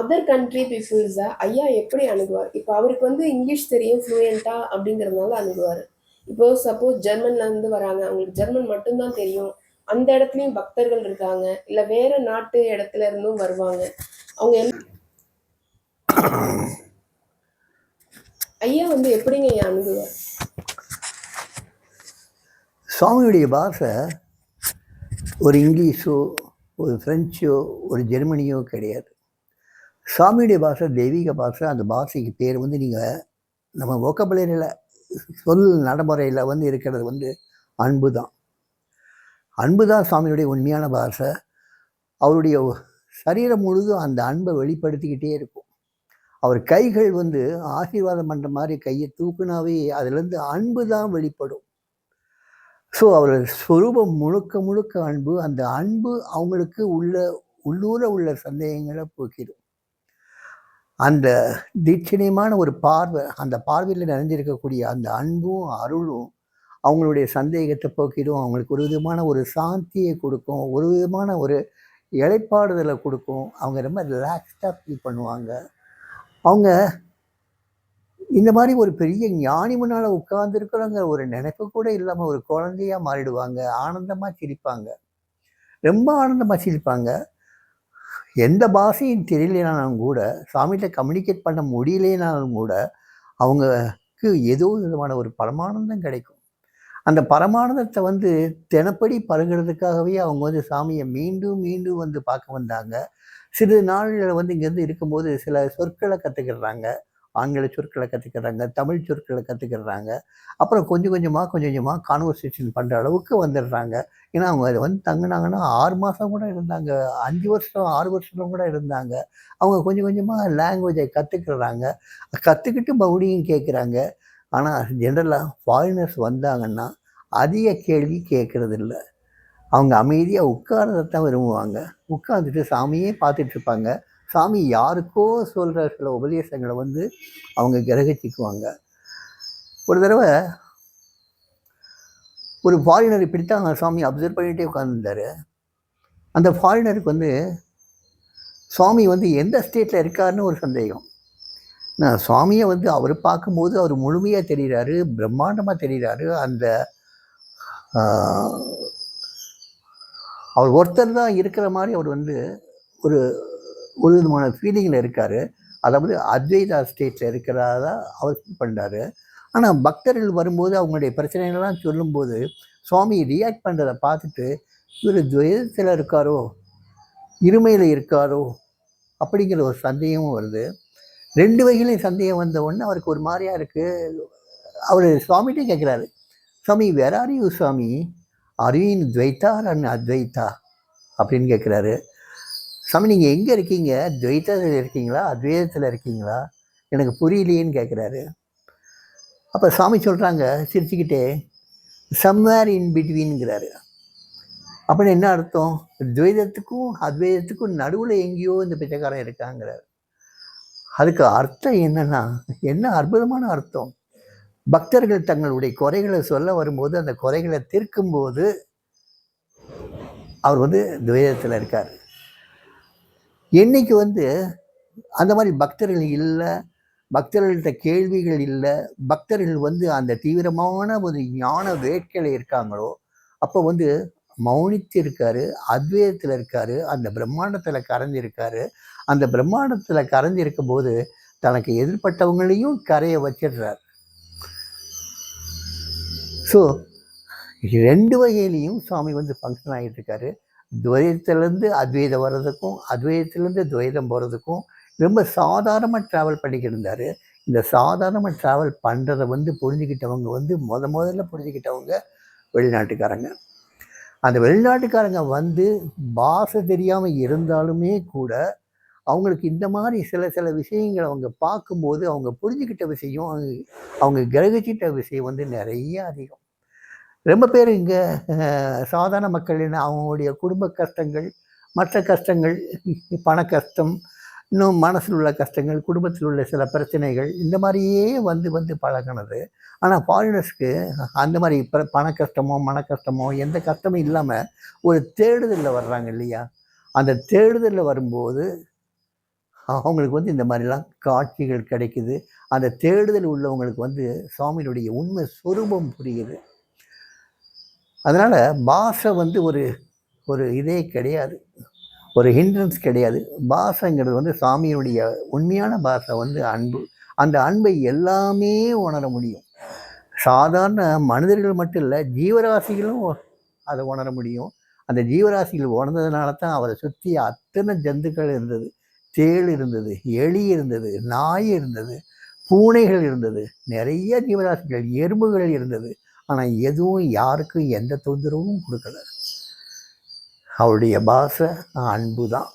Other country பீப்புள்ஸை ஐயா எப்படி அணுகுவார்? இப்போ அவருக்கு வந்து இங்கிலீஷ் தெரியும் ஃப்ளூயண்ட்டாக அப்படிங்கிறதுனால அணுகுவார். இப்போ சப்போஸ் ஜெர்மன்லேருந்து வராங்க அவங்களுக்கு ஜெர்மன் மட்டும்தான் தெரியும். அந்த இடத்துலையும் பக்தர்கள் இருக்காங்க. இல்லை வேற நாட்டு இடத்துல இருந்தும் வருவாங்க. அவங்க ஐயா வந்து எப்படிங்க ஐயா அணுகுவார்? சுவாமியுடைய பாஷை ஒரு இங்கிலீஷோ ஒரு ஃப்ரெஞ்சோ ஒரு ஜெர்மனியோ கிடையாது. சாமியுடைய பாஷை தெய்வீக பாஷை அந்த பாஷைக்கு பேர் வந்து நீங்கள் நம்ம ஒக்கபுலரியில் சொல் நடைமுறையில் வந்து இருக்கிறது வந்து அன்பு தான். அன்பு தான் சாமியுடைய உண்மையான பாஷை அவருடைய சரீரம் முழுதும் அந்த அன்பை வெளிப்படுத்திக்கிட்டே இருக்கும். அவர் கைகள் வந்து ஆசீர்வாதம் பண்ணுற மாதிரி கையை தூக்குனாவே அதுலேருந்து அன்பு தான் வெளிப்படும். ஸோ அவர் ஸ்வரூபம் முழுக்க முழுக்க அன்பு அந்த அன்பு அவங்களுக்கு உள்ள உள்ளூர உள்ள சந்தேகங்களை போக்கிடும் அந்த தீட்சணியமான ஒரு பார்வை அந்த பார்வையில் நிறைஞ்சிருக்கக்கூடிய அந்த அன்பும் அருளும் அவங்களுடைய சந்தேகத்தை போக்கிடும் அவங்களுக்கு ஒரு விதமான ஒரு சாந்தியை கொடுக்கும் ஒரு விதமான ஒரு இழைப்பாடுதலை கொடுக்கும். அவங்க ரொம்ப ரிலாக்ஸ்டாக ஃபீல் பண்ணுவாங்க. அவங்க இந்த மாதிரி ஒரு பெரிய ஞானி முன்னால் உட்கார்ந்துருக்கிறவங்க ஒரு நினைப்பு கூட இல்லாமல் ஒரு குழந்தையாக மாறிடுவாங்க. ஆனந்தமாக சிரிப்பாங்க. ரொம்ப ஆனந்தமாக சிரிப்பாங்க. எந்த பாஷையும் தெரியலனாலும் கூட சாமிகிட்ட கம்யூனிகேட் பண்ண முடியலனாலும் கூட அவங்களுக்கு ஏதோ விதமான ஒரு பரமானந்தம் கிடைக்கும். அந்த பரமானந்தத்தை வந்து தினப்படி பருகிறதுக்காகவே அவங்க வந்து சாமியை மீண்டும் மீண்டும் வந்து பார்க்க வந்தாங்க. சிறு நாளில் வந்து இங்கேருந்து இருக்கும்போது சில சொற்களை கற்றுக்கிடுறாங்க ஆங்கில சொற்களை கற்றுக்கிறாங்க தமிழ் சொற்களை கற்றுக்கிறாங்க அப்புறம் கொஞ்சம் கொஞ்சமாக கொஞ்சம் கொஞ்சமாக கான்வர்சேஷன் பண்ணுற அளவுக்கு வந்துடுறாங்க. ஏன்னா அவங்க அதை வந்து தங்கினாங்கன்னா ஆறு மாதம் கூட இருந்தாங்க அஞ்சு வருஷம் ஆறு வருஷம் கூட இருந்தாங்க. அவங்க கொஞ்சம் கொஞ்சமாக லாங்குவேஜை கற்றுக்கிறாங்க கற்றுக்கிட்டு மறுபடியும் கேட்குறாங்க ஆனால் ஜென்ரலாக ஃபாரினர்ஸ் வந்தாங்கன்னா அதிக கேள்வி கேட்குறது இல்லை அவங்க அமைதியாக உட்காரதான் விரும்புவாங்க. உட்காந்துட்டு சாமியே பார்த்துட்ருப்பாங்க சாமி யாருக்கோ சொல்கிற சில உபதேசங்களை வந்து அவங்க கிரகிச்சிக்குவாங்க. ஒரு தடவை ஒரு ஃபாரினர் இப்படித்தான் சாமி அப்சர்வ் பண்ணிகிட்டே உட்காந்துருந்தார் அந்த ஃபாரினருக்கு வந்து சுவாமி வந்து எந்த ஸ்டேட்டில் இருக்காருன்னு ஒரு சந்தேகம். நான் சுவாமியை வந்து அவர் பார்க்கும்போது அவர் முழுமையாக தெரிகிறாரு பிரம்மாண்டமாக தெரிகிறாரு அந்த அவர் ஒருத்தர் தான் இருக்கிற மாதிரி அவர் வந்து ஒரு ஒரு விதமான ஃபீலிங்கில் இருக்கார். அதாவது அத்வைதா ஸ்டேட்டில் இருக்கிறதா அவர் பண்ணுறாரு ஆனால் பக்தர்கள் வரும்போது அவங்களுடைய பிரச்சனைகள்லாம் சொல்லும்போது சுவாமி ரியாக்ட் பண்ணுறதை பார்த்துட்டு இவர் துவைதத்தில் இருக்காரோ? இருமையில் இருக்காரோ? அப்படிங்கிற ஒரு சந்தேகமும் வருது. ரெண்டு வகையிலையும் சந்தேகம் வந்த உடனே அவருக்கு ஒரு மாதிரியாக இருக்குது அவர் சுவாமிகிட்டே கேட்குறாரு. சுவாமி வேற ஆர் யூ சுவாமி? அருவின் துவைத்தா அன் அத்வைத்தா அப்படின்னு கேட்குறாரு. சாமி நீங்கள் எங்கே இருக்கீங்க? துவைத்தத்தில் இருக்கீங்களா? அத்வைதத்தில் இருக்கீங்களா? எனக்கு புரியலையேன்னு கேட்குறாரு அப்போ சாமி சொல்கிறாங்க சிரிச்சுக்கிட்டே சம்வேர் இன் பிட்வீனுங்கிறாரு. அப்படின்னு என்ன அர்த்தம்? துவைதத்துக்கும் அத்வைதத்துக்கும் நடுவில் எங்கேயோ இந்த பிச்சைக்காரன் இருக்காங்கிறார். அதுக்கு அர்த்தம் என்னென்னா என்ன அற்புதமான அர்த்தம்? பக்தர்கள் தங்களுடைய குறைகளை சொல்ல வரும்போது அந்த குறைகளை தீர்க்கும்போது அவர் வந்து துவைதத்தில் இருக்கார். என்னைக்கு வந்து அந்த மாதிரி பக்தர்கள் இல்லை பக்தர்கள்ட்ட கேள்விகள் இல்லை பக்தர்கள் வந்து அந்த தீவிரமான ஒரு ஞான வேட்கையில் இருக்காங்களோ அப்போ வந்து மௌனித்து இருக்காரு அத்வைதத்தில் இருக்காரு அந்த பிரம்மாண்டத்தில் கரைஞ்சிருக்காரு. அந்த பிரம்மாண்டத்தில் கரைஞ்சிருக்கும் போது தனக்கு எதிர்பட்டவங்களையும் கரையை வச்சிடுறார். ஸோ ரெண்டு வகையிலையும் சுவாமி வந்து ஃபங்க்ஷன் ஆகிட்டு இருக்காரு துவைதத்துலேருந்து அத்வைதம் வர்றதுக்கும் அத்வைதத்துலேருந்து துவைதம் போகிறதுக்கும் ரொம்ப சாதாரணமாக ட்ராவல் பண்ணிக்கிட்டு இருந்தார். இந்த சாதாரணமாக ட்ராவல் பண்ணுறதை வந்து புரிஞ்சுக்கிட்டவங்க வந்து முத முதல்ல புரிஞ்சுக்கிட்டவங்க வெளிநாட்டுக்காரங்க. அந்த வெளிநாட்டுக்காரங்க வந்து பாஷை தெரியாமல் இருந்தாலுமே கூட அவங்களுக்கு இந்த மாதிரி சில சில விஷயங்களை அவங்க பார்க்கும்போது அவங்க புரிஞ்சுக்கிட்ட விஷயம் அவங்க கிரகிச்சிட்ட விஷயம் வந்து நிறைய அதிகம். ரொம்ப பேர் இங்கே சாதாரண மக்களின் அவங்களுடைய குடும்ப கஷ்டங்கள் மற்ற கஷ்டங்கள் பண கஷ்டம் இன்னும் மனசில் உள்ள கஷ்டங்கள் குடும்பத்தில் உள்ள சில பிரச்சனைகள் இந்த மாதிரியே வந்து வந்து பழகினது. ஆனால் ஃபாரினர்ஸ்க்கு அந்த மாதிரி இப்போ பண கஷ்டமோ மன கஷ்டமோ எந்த கஷ்டமும் இல்லாமல் ஒரு தேடுதலில் வர்றாங்க இல்லையா? அந்த தேடுதலில் வரும்போது அவங்களுக்கு வந்து இந்த மாதிரிலாம் காட்சிகள் கிடைக்குது. அந்த தேடுதல் உள்ளவங்களுக்கு வந்து சுவாமியினுடைய உண்மை சொரூபம் புரியுது. அதனால் பாஷை வந்து ஒரு ஒரு இதே கிடையாது. ஒரு ஹிண்ட்ரன்ஸ் கிடையாது. பாஷைங்கிறது வந்து சாமியினுடைய உண்மையான பாஷை வந்து அன்பு. அந்த அன்பை எல்லாமே உணர முடியும். சாதாரண மனிதர்கள் மட்டும் இல்லை ஜீவராசிகளும் அதை உணர முடியும். அந்த ஜீவராசிகள் உணர்ந்ததுனால தான் அவரை சுற்றி அத்தனை ஜந்துக்கள் இருந்தது. தேள் இருந்தது எலி இருந்தது நாய் இருந்தது பூனைகள் இருந்தது நிறைய ஜீவராசிகள் எறும்புகள் இருந்தது. ஆனால் எதுவும் யாருக்கும் எந்த தொந்தரவும் கொடுக்கல. அவருடைய பாஷை அன்பு தான்